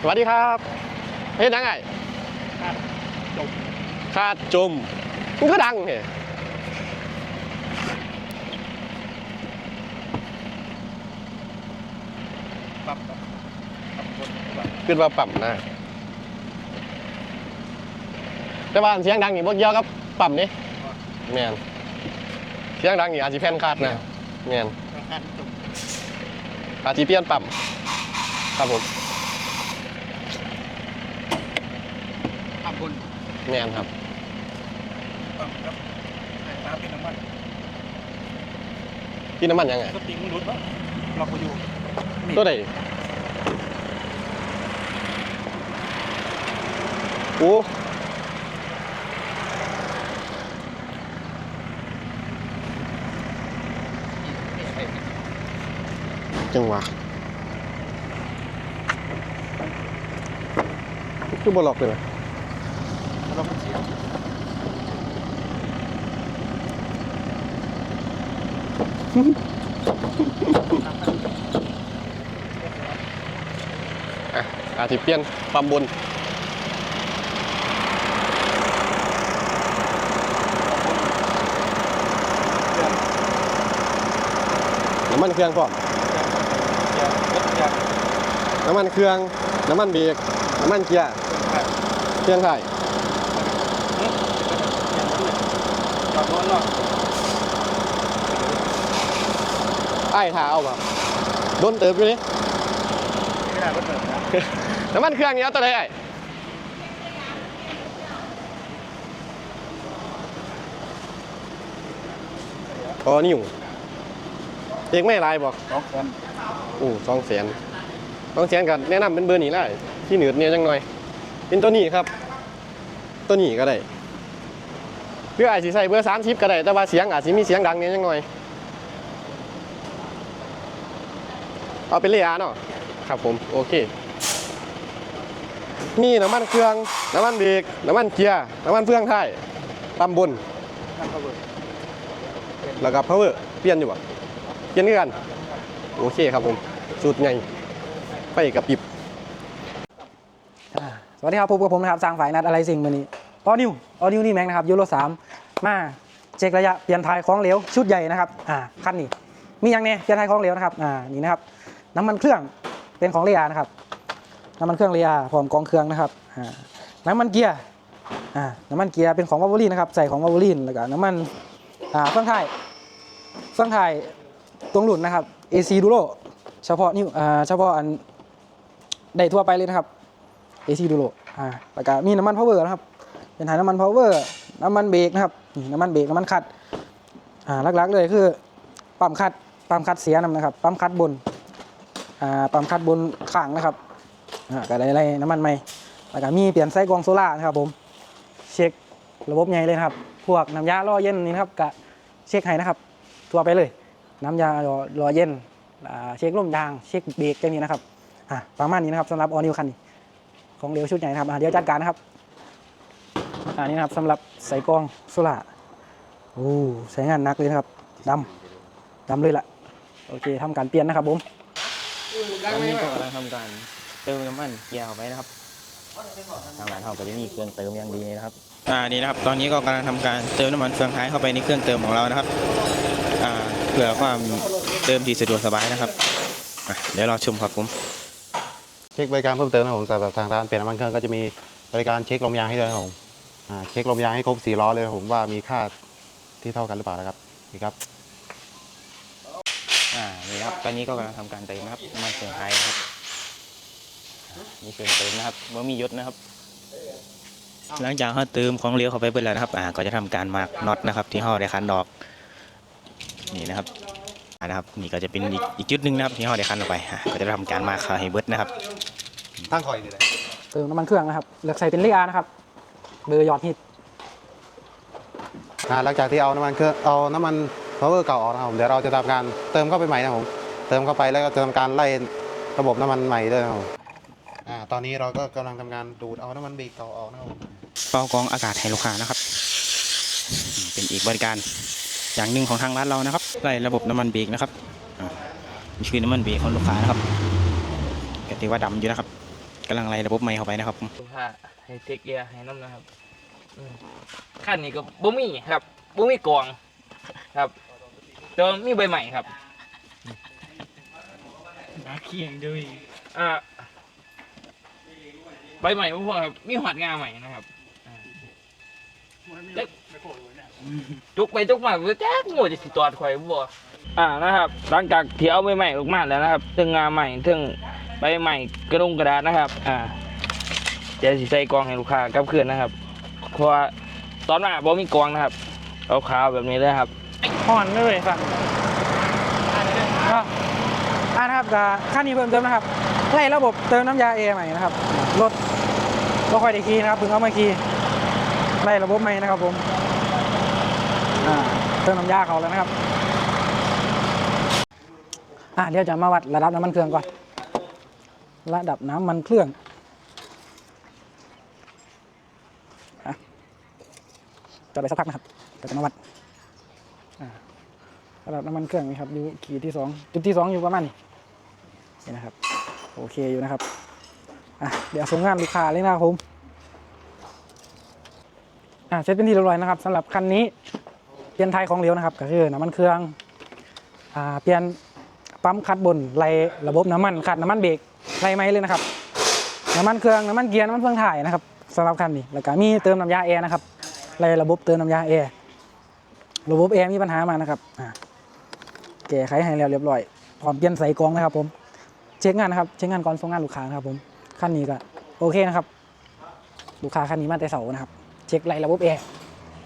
สวัสดีครับเฮ็ดยังไงครับจบคาดจมมันก็ดังเหรอปรับครับปรับบนปรับขึ้นมาปั๊มนะแต่ว่าอันเสียงดังนี่บ่เกี่ยวกับปั๊มนี่แม่นเสียงดังนี่อาจสิแผ่นคาดนะแม่นราคาจบอาจสิเปลี่ยนปั๊มครับผม ปรับบนแม่นครับปรับครับใส่น้ำเป็นน้ำมันกินน้ำมันยังไงสปริงมันรุดปะล็อกไปอยู่ตัวใดโอ้จังหวะคือบล็อกเลยนะ ล็อกมันเสียอะอาทิเปียนปั๊มบนน้ำมันเครื่องพร้อมน้ำมันเครื่อง น้ำมันเบรกน้ำมันเกียร์เครื่องไถ่าย จอดรถเนาะ ไอ้ายท้าเอาแบบโดนเติบอยู่นี่ไม่ได้รถเติมนะน้ำมันเครื่องนี้เอาตัวใดไอ้อ๋อนี่อยู่เอกไม่ลายบอกสองคนโอ้สองแสนสองแสนกันแนะนำเป็นเบอร์นี้ได้ที่เหนือเนี่ยจังหน่อย เป็นตัวนี้ครับ ตัวนี้ก็ได้ หรืออาจจะใส่เบอร์สามชิปก็ได้แต่ว่าเสียงอาจจะมีเสียงดังเนี่ยจังหน่อย เอาเป็นเรียเนาะครับผมโอเค มีน้ำมันเครื่อง น้ำมันเบรกน้ำมันเกียร์น้ำมันเฟืองท้ายปั๊มบนนั่นก็เบิร์แล้วก็ power เปลี่ยนอยู่บ่เปลี่ยนกัน โอเคครับผมสูตรใหญ่ไปกับปิบสวัสดีครับพบกับผมนะครับสร้างฝ่ายนัดอะไรสิ่งวันนี้ออนิวออนิวนี่แม็กนะครับยูโรสาม มาเช็คระยะเปลี่ยนทายของเหลวชุดใหญ่นะครับอ่าคันนี้มีอย่างเนี้เปลี่ยนทายของเหลวนะครับอ่านี่นะครับ น้ำมันเครื่องเป็นของเรียนะครับ น้ำมันเครื่องเรียพร้อมกองเครื่องนะครับอ่าน้ำมันเกียร์อ่าน้ำมันเกียร์เป็นของวาโวลีนนะครับใส่ของวาโวลีนแล้วก็น้ำมันอ่าเฟื่องไทยเฟื่องไทยตรงหลุนนะครับ AC Duro เฉพาะนิ้วอ่าเฉพาะอันได้ทั่วไปเลยนะครับ AC ดูโลอ่าแล้วก็มีน้ำมันพาวเวอร์นะครับ เป็นถ่ายน้ำมันพาวเวอร์น้ำมันเบรกนะครับนี่น้ำมันเบรกน้ำมันคัดอ่าหลักๆเลยคือปั๊มคัดปั๊มคัดเสียน้ำนะครับปั๊มคัดบนอ่าปั๊มคัดบนข้างนะครับอ่าก็ได้ไรน้ำมันใหม่แล้วก็มีเปลี่ยนไส้กรองโซล่านะครับผมเช็คระบบใหญ่เลยครับ พวกน้ำยาล่อเย็นนี่นะครับก็เช็คให้นะครับทั่วไปเลย น้ำยาล่อเย็นอ่าเช็คลมยางเช็คเบรกอย่างนี้นะครับอ่าประมาณนี้นะครับสำหรับออนิวคันนี้ของเหลวชุดใหญ่นะครับเดี๋ยวจัดการนะครับ อันนี้นะครับสำหรับใส่กรองโซล่าโอ้ใช้งานหนักเลยนะครับดำดำเลยล่ะ โอเคทำการเปลี่ยนนะครับผมตอนนี้ก็กำลังทำการเติมน้ำมันเกียร์เข้าไปนะครับทางร้านเขาก็จะมีเครื่องเติมอย่างดีนะครับ อ่านี่นะครับ ตอนนี้ก็กำลังทำการเติมน้ำมันเฟืองท้ายเข้าไปในเครื่องเติมของเรานะครับ อ่าเพื่อความเติมที่สะดวกสบายนะครับอะเดี๋ยวรอชมครับผม เช็คบริการเพิ่มเติมนะครับผมสำหรับทางร้านเปลี่ยนน้ำมันเครื่องก็จะมีบริการเช็คลมยางให้ด้วยนะครับผมอ่า เช็คลมยางให้ครบสี่ล้อเลยนะครับผมว่ามีค่าที่เท่ากันหรือเปล่านะครับนี่ครับอ่านี่ครับตอนนี้ก็กำลังทำการเติมนะครับน้ำมันเฟืองท้ายนะครับอ่านี่เครื่องเติมนะครับว่ามียศนะครับ หลังจากเขาเติมของเหลวเข้าไปเบิดแล้วนะครับ อ่าก็จะทำการมาร์กน็อตนะครับ ที่ห่อได้คันดอก นี่นะครับอ่านะครับ นี่ก็จะเป็นอีกอีกจุดหนึ่งนะครับ ที่ห่อได้คันออกไปอ่าก็จะทำการมาร์กเข้าให้เบิดนะครับตั้งคอยดีเลยเติมน้ำมันเครื่องนะครับเลือกใส่เป็นเลอานะครับ เบอร์ยอดฮิตอ่าหลังจากที่เอาน้ำมันเครื่องเอาน้ำมัน power เก่าออกนะครับผมเดี๋ยวเราจะทำการเติมเข้าไปใหม่นะครับผมเติมเข้าไปแล้วก็จะทำการไล่ระบบน้ำมันใหม่ด้วยนะครับผมอ่าตอนนี้เราก็กำลังทำการดูดเอาน้ำมันเบรกเก่าออกนะครับผมเป่ากรองอากาศให้ลูกค้านะครับอืมเป็นอีกบริการอย่างหนึ่งของทางร้านเรานะครับไล่ระบบน้ำมันเบรกนะครับอ่านี่คือน้ำมันเบรกของลูกค้านะครับก็ถือว่าดำอยู่นะครับ กำลังไล่ระบบใหม่เข้าไปนะครับผมลูกค้าให้เทคเกียร์ให้น้ำนะครับอืมขั้นนี้ก็บ่มีครับบ่มีกล่องครับแต่ว่ามีใบใหม่ครับนาเคียงด้วยอ่าใบใหม่บ่พอครับ มีหอดงาใหม่นะครับอ่าจุกไปจุกมาบ่แจ๊กโง่จะสิตอดข่อยบ่อ่านะครับ หลังจากที่เอาใบใหม่ออกมาแล้วนะครับถึงงาใหม่ถึง ใบใหม่กระดงกระดาษนะครับ อ่าเดี๋ยวสิใส่กล่องให้ลูกค้ากลับคืนนะครับเพราะว่าตอนมาบ่มีกล่องนะครับ เอาขาวแบบนี้เลยครับห่อนเลยสั่งอะอ่านะครับก็ขั้นนี้เพิ่มเติมนะครับไล่ระบบเติมน้ำยาเอใหม่นะครับรถรถค่อยได้คีนะครับเพิ่งเอามาคีไล่ระบบใหม่นะครับผมอ่าเติมน้ำยาเขาแล้วนะครับอ่าเดี๋ยวจะมาวัดระดับน้ำมันเครื่องก่อน ระดับน้ำมันเครื่องอะจะไปสักพักนะครับก็จะมาวัดระดับน้ำมันเครื่องนี่ครับอยู่ขีดที่สองจุดที่สองอยู่ประมาณนี้นี่นะครับ โอเคอยู่นะครับอะเดี๋ยวส่งงานลูกค้าเลยนะครับผมอะเสร็จเป็นที่เรียบร้อยนะครับสำหรับคันนี้เปลี่ยนไทยของเหลวนะครับ ก็คือน้ำมันเครื่องอ่าเปลี่ยนปั๊มคัดบนไล่ระบบน้ำมันคัดน้ำมันเบรก ไล่ไหมเลยนะครับน้ำมันเครื่องน้ำมันเกียร์น้ำมันเฟืองถ่ายนะครับสำหรับคันนี้แล้วก็มีเติมน้ำยาแอร์นะครับไล่ระบบเติมน้ำยาแอร์ระบบแอร์มีปัญหามานะครับแก้ไขให้แล้วเรียบร้อยพร้อมเปลี่ยนใส่กรองนะครับผมเช็คงานนะครับเช็คงานก่อนส่งงานลูกค้านะครับผมขั้นนี้ก็โอเคนะครับ ลูกค้าขั้นนี้มาแต่เสานะครับ เช็คไล่ระบบแอร์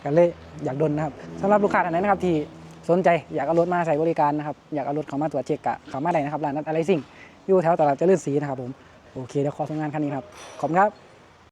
กันเลยอยากดนนะครับสำหรับลูกค้าท่านไหนนะครับที่สนใจอยากเอารถมาใช้บริการนะครับอยากเอารถเขามาตรวจเช็คกะเขามาได้นะครับร้านนัดอะไรสิ่ง อยู่แถวตลาดเจริญศรีนะครับผมโอเคเดี๋ยวขอส่งงานคันนี้ครับขอบคุณครับ